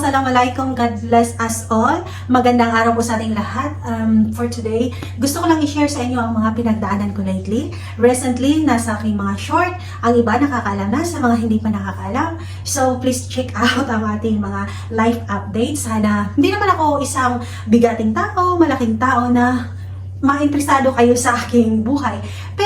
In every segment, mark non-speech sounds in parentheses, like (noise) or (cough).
Assalamualaikum. God bless us all. Magandang araw po sa ating lahat. Um, for today, gusto ko lang i-share sa inyo ang mga pinagdaanan ko lately. Recently, nasa aking mga short. Ang iba nakakaalam na sa mga hindi pa nakakaalam. So, please check (laughs) out ang ating mga life updates. Sana, hindi naman ako isang bigating tao, malaking tao na mainteresado kayo sa aking buhay.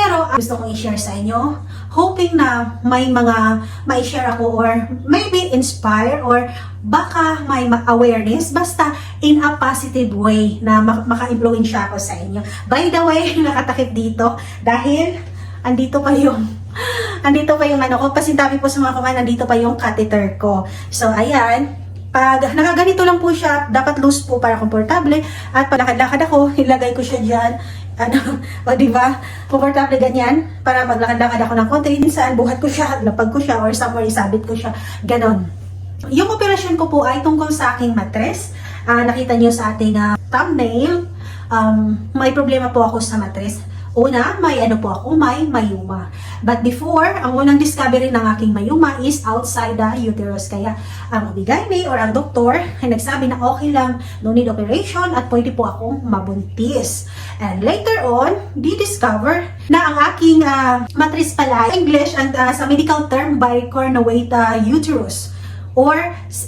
Pero uh, gusto kong i-share sa inyo, hoping na may mga mai-share ako or maybe inspire or baka may ma- awareness, basta in a positive way na mak- maka-influensya ako sa inyo. By the way, (laughs) nakatakip dito dahil andito pa yung (laughs) andito pa yung ano ko, pasintabi po sa mga kumain, andito pa yung catheter ko. So, ayan, pag nakaganito lang po siya, dapat loose po para komportable. At palakad-lakad ako, (laughs) ilagay ko siya dyan. Ano, o di ba? Komportable ganyan. Para maglakad-lakad ako ng konti. Minsan, buhat ko siya, lapag ko siya, or somewhere isabit ko siya. Ganon. Yung operasyon ko po ay tungkol sa aking matres. Ah, nakita niyo sa ating ah, thumbnail, um, may problema po ako sa matres. Una, may ano po ako, may mayuma. But before, ang unang discovery ng aking mayuma is outside the uterus. Kaya ang obigayne or ang doktor ay nagsabi na okay lang, no need operation at pwede po akong mabuntis. And later on, di-discover na ang aking ah, matris pala, English and ah, sa medical term bicornuate ah, uterus. Or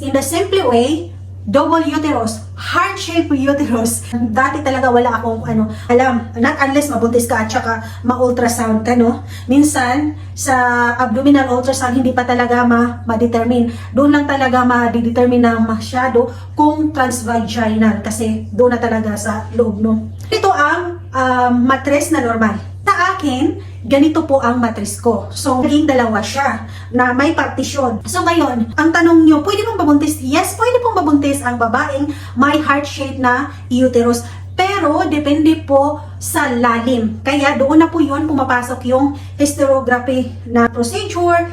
in the simple way, double uterus, heart-shaped uterus. (laughs) Dati talaga wala akong ano, alam, not unless mabuntis ka at saka ma-ultrasound ka, no? Minsan, sa abdominal ultrasound, hindi pa talaga ma- ma-determine. Doon lang talaga ma-determine na masyado kung transvaginal kasi doon na talaga sa loob, no? Ito ang um, matres na normal. Sa akin, ganito po ang matris ko. So, naging dalawa siya na may partisyon. So, ngayon, ang tanong nyo, pwede pong babuntis? Yes, pwede pong babuntis ang babaeng may heart-shaped na uterus. Pero, depende po sa lalim. Kaya, doon na po yun pumapasok yung hysterography na procedure,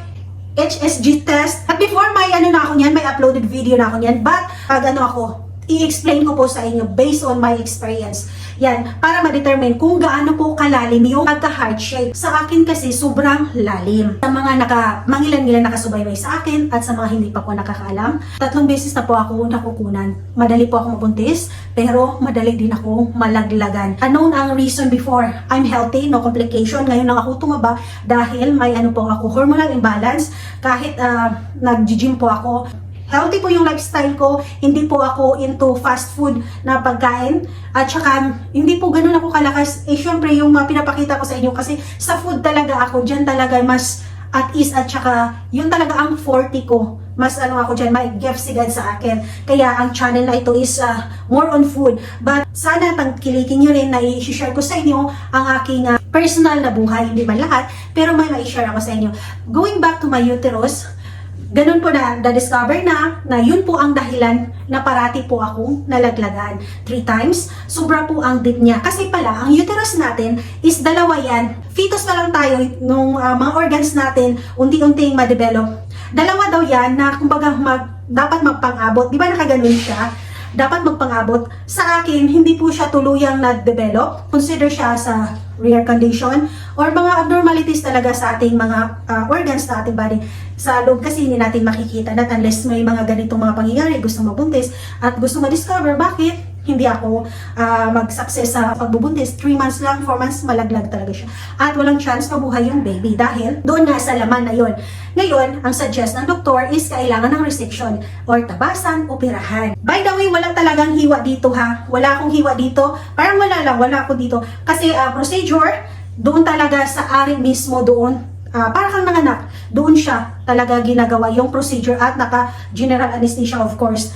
HSG test. At before may ano na ako niyan, may uploaded video na ako niyan. But, pag ano ako, i-explain ko po sa inyo based on my experience. Yan, para ma-determine kung gaano po kalalim yung pagka-heart shape. Sa akin kasi, sobrang lalim. Sa mga naka, mangilan-ngilan nakasubaybay sa akin at sa mga hindi pa po nakakaalam, tatlong beses na po ako nakukunan. Madali po ako mabuntis, pero madali din ako malaglagan. Unknown ang reason before, I'm healthy, no complication. Ngayon lang ako tumaba dahil may ano po ako, hormonal imbalance. Kahit uh, nag-gym po ako, healthy po yung lifestyle ko, hindi po ako into fast food na pagkain, at saka hindi po ganun ako kalakas. Eh syempre yung mga pinapakita ko sa inyo kasi sa food talaga ako, dyan talaga mas at ease at saka yun talaga ang forte ko. Mas ano ako dyan, may gift si God sa akin. Kaya ang channel na ito is uh, more on food. But sana tangkilikin nyo rin na i-share ko sa inyo ang aking uh, personal na buhay. Hindi man lahat, pero may ma-share ako sa inyo. Going back to my uterus, Ganun po na, na-discover na, na yun po ang dahilan na parati po akong nalaglagan. Three times, sobra po ang dip niya. Kasi pala, ang uterus natin is dalawa yan. Fetus pa lang tayo, nung uh, mga organs natin, unti-unting ma-develop. Dalawa daw yan na kumbaga mag, dapat magpang-abot. Di ba nakaganon siya? Dapat magpangabot. Sa akin, hindi po siya tuluyang na-develop. Consider siya sa rare condition or mga abnormalities talaga sa ating mga uh, organs sa ating body. Sa loob kasi hindi natin makikita na unless may mga ganitong mga pangyayari, gusto mabuntis at gusto ma-discover bakit hindi ako uh, mag-success sa pagbubuntis. 3 months lang, 4 months, malaglag talaga siya. At walang chance mabuhay yung baby dahil doon nga sa laman na yon. Ngayon, ang suggest ng doktor is kailangan ng resection or tabasan, operahan. By the way, walang talagang hiwa dito ha. Wala akong hiwa dito. Parang wala lang, wala ako dito. Kasi uh, procedure, doon talaga sa ari mismo doon uh, para kang nanganak, doon siya talaga ginagawa yung procedure at naka general anesthesia of course.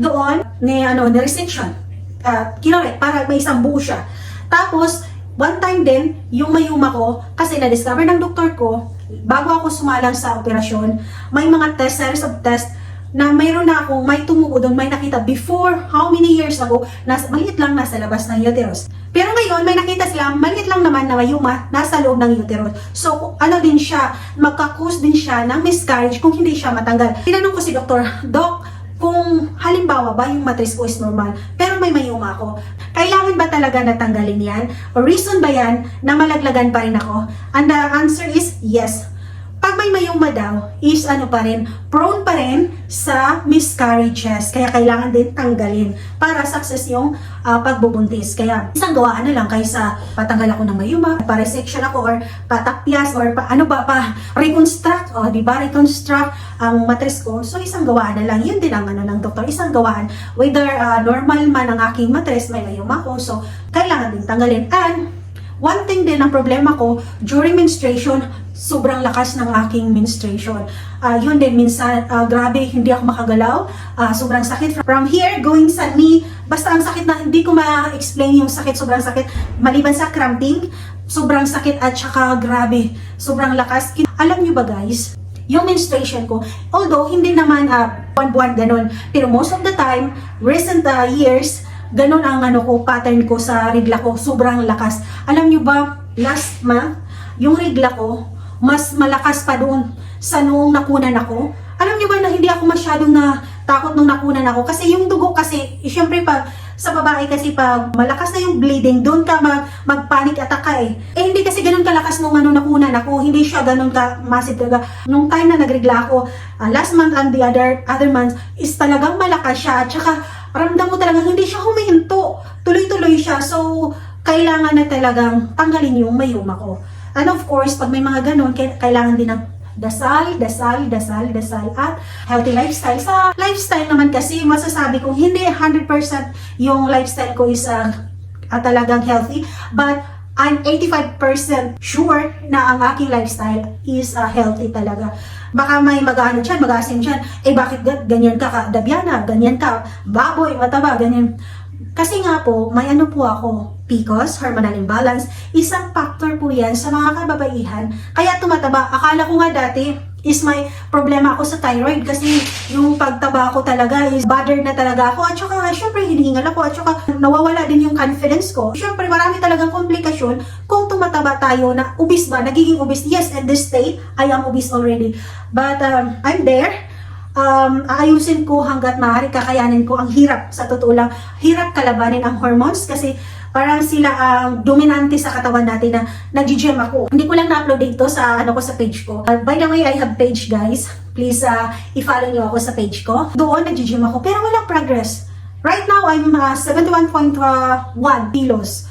Doon, ni ano, ni resection uh, kinorek para may isang buo siya. Tapos, one time din, yung mayuma ko, kasi na-discover ng doktor ko, bago ako sumalang sa operasyon, may mga test, series of test, na mayroon na akong may tumuo doon, may nakita before how many years ago, nas, maliit lang nasa labas ng uterus. Pero ngayon, may nakita sila, maliit lang naman na mayuma nasa loob ng uterus. So, ano din siya, magkakos din siya ng miscarriage kung hindi siya matanggal. Tinanong ko si doktor, Doc, kung halimbawa ba yung matris ko is normal, pero may mayuma ako, kailangan ba talaga natanggalin yan? O reason ba yan na malaglagan pa rin ako? And the answer is yes. Pag may mayuma daw, is ano pa rin, prone pa rin sa miscarriages. Kaya kailangan din tanggalin para success yung ah, pagbubuntis. Kaya isang gawaan na lang kaysa patanggal ako ng mayuma, pa-resection ako or patapyas or pa, ano ba pa, reconstruct, o di ba, reconstruct ang matres ko. So isang gawaan na lang, yun din ang ano ng doktor, isang gawaan. Whether ah, normal man ang aking matres, may mayuma ko, so kailangan din tanggalin. And One thing din ang problema ko, during menstruation, sobrang lakas ng aking menstruation. Ah, yun din, minsan, ah, grabe, hindi ako makagalaw. Ah, sobrang sakit. From here, going sa knee, basta ang sakit na hindi ko ma-explain yung sakit, sobrang sakit. Maliban sa cramping, sobrang sakit at saka grabe, sobrang lakas. Alam nyo ba guys, yung menstruation ko, although hindi naman ah, buwan-buwan ganun, pero most of the time, recent ah, years, ganun ang ano ko, pattern ko sa regla ko, sobrang lakas. Alam nyo ba, last month, yung regla ko, mas malakas pa doon sa noong nakunan ako. Alam nyo ba na hindi ako masyadong na takot nung nakunan ako? Kasi yung dugo kasi, eh, syempre pag sa babae kasi pag malakas na yung bleeding, doon ka mag, mag-panic attack ka eh. Eh hindi kasi ganun kalakas nung ano nakunan ako, hindi siya ganun ka massive talaga. Nung time na nagregla ako, ah, last month and the other other months, is talagang malakas siya. At saka ramdam mo talaga hindi siya humihinto. Tuloy-tuloy siya. So, kailangan na talagang tanggalin yung mayuma ko. And of course, pag may mga ganun, kai- kailangan din ng dasal, dasal, dasal, dasal, at healthy lifestyle. Sa lifestyle naman kasi, masasabi kong hindi 100% yung lifestyle ko is ah, ah, talagang healthy, but I'm 85% sure na ang aking lifestyle is ah, healthy talaga. Baka may mag-ano dyan, mag-asim dyan, eh bakit ga- ganyan ka, ka Dabiana, ganyan ka, baboy, mataba, ganyan. Kasi nga po, may ano po ako, PCOS, hormonal imbalance, isang factor po yan sa mga kababaihan. Kaya tumataba. Akala ko nga dati is may problema ako sa thyroid kasi yung pagtaba ko talaga is bothered na talaga ako. At saka, syempre, hinihingal ako. At saka, nawawala din yung confidence ko. Syempre, marami talagang komplikasyon kung tumataba tayo na obese ba, nagiging obese. Yes, at this state, I am obese already. But, um, I'm there um, aayusin ko hanggat maaari, kakayanin ko ang hirap sa totoo lang. Hirap kalabanin ang hormones kasi parang sila ang dominante sa katawan natin na nag-gym ako. Hindi ko lang na-upload dito sa ano ko sa page ko. Uh, by the way, I have page guys. Please uh, i-follow niyo ako sa page ko. Doon nag-gym ako pero walang progress. Right now, I'm uh, 71.1 kilos.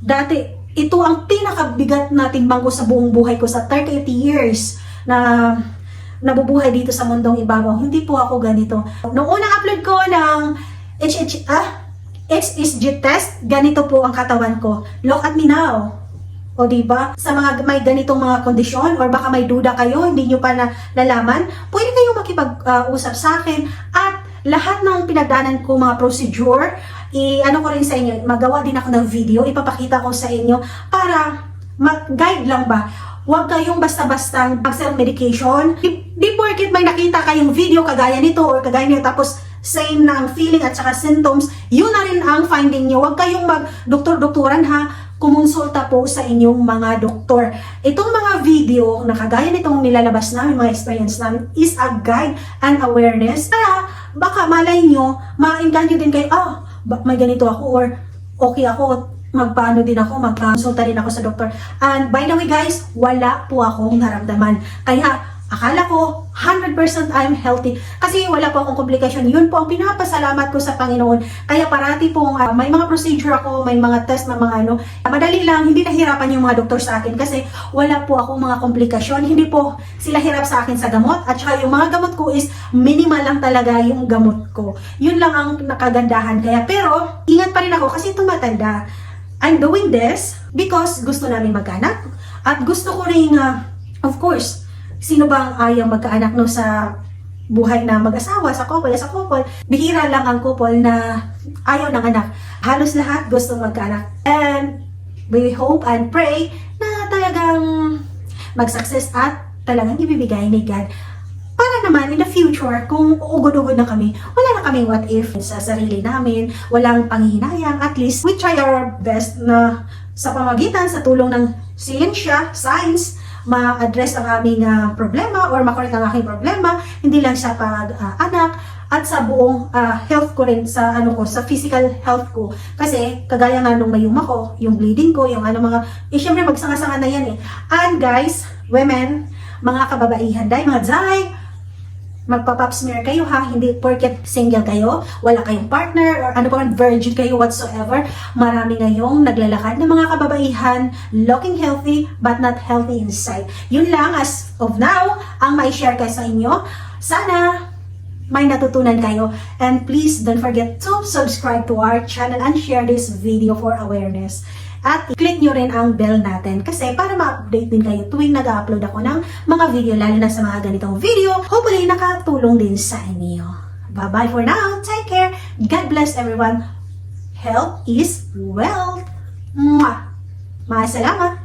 Dati, ito ang pinakabigat nating bangko sa buong buhay ko sa 38 years na nabubuhay dito sa mundong ibabaw. Hindi po ako ganito. Noong unang upload ko ng HH, ah, HSG test, ganito po ang katawan ko. Look at me now. O di ba? Sa mga may ganitong mga kondisyon or baka may duda kayo, hindi nyo pa na nalaman, pwede kayong makipag-usap sa akin at lahat ng pinagdaanan ko mga procedure, i-ano ko rin sa inyo, magawa din ako ng video, ipapakita ko sa inyo para mag-guide lang ba Huwag kayong basta-bastang mag-self-medication. Di, di porket may nakita kayong video kagaya nito or kagaya nito tapos same na feeling at saka symptoms, yun na rin ang finding nyo. Huwag kayong mag-doktor-doktoran ha kumonsulta po sa inyong mga doktor. Itong mga video na kagaya nitong nilalabas namin, mga experience namin, is a guide and awareness. Kaya baka malay nyo, ma-engganyo din kayo, ah, ba- may ganito ako or okay ako, magpaano din ako, magpakonsulta din ako sa doktor. And by the way guys, wala po akong naramdaman. Kaya akala ko 100% I'm healthy. Kasi wala po akong komplikasyon. Yun po ang pinapasalamat ko sa Panginoon. Kaya parati pong ah, may mga procedure ako, may mga test na mga ano. Madali lang, hindi nahirapan yung mga doktor sa akin kasi wala po akong mga komplikasyon. Hindi po sila hirap sa akin sa gamot. At saka yung mga gamot ko is minimal lang talaga yung gamot ko. Yun lang ang nakagandahan. Kaya pero, ingat pa rin ako kasi tumatanda. I'm doing this because gusto namin magkaanak. At gusto ko rin, ah, of course, sino bang ayaw magkaanak no sa buhay na mag-asawa, sa couple, sa couple. Bihira lang ang couple na ayaw ng anak. Halos lahat gusto magkaanak. And we hope and pray na talagang mag-success at talagang ibibigay ni God. Para naman in the future, kung ugod-ugod na kami, wala na kaming what if sa sarili namin, walang panghihinayang, at least we try our best na sa pamagitan, sa tulong ng siyensya, science, ma-address ang aming ah, problema or makorek ang aking problema, hindi lang sa pag-anak, at sa buong ah, health ko rin sa ano ko sa physical health ko. Kasi kagaya nga nung mayuma ko yung bleeding ko yung ano mga eh syempre magsanga-sanga na yan eh. And guys women mga kababaihan, day, mga day, magpa-pap smear kayo ha, hindi porket single kayo, wala kayong partner, or ano pa man, virgin kayo whatsoever. Marami ngayong naglalakad ng mga kababaihan, looking healthy, but not healthy inside. Yun lang as of now, ang may share ko sa inyo. Sana may natutunan kayo. And please don't forget to subscribe to our channel and share this video for awareness. At i-click nyo rin ang bell natin kasi para ma-update din kayo tuwing nag-upload ako ng mga video, lalo na sa mga ganitong video. Hopefully, nakatulong din sa inyo. Bye-bye for now. Take care. God bless everyone. Health is wealth. Mwah! Mga.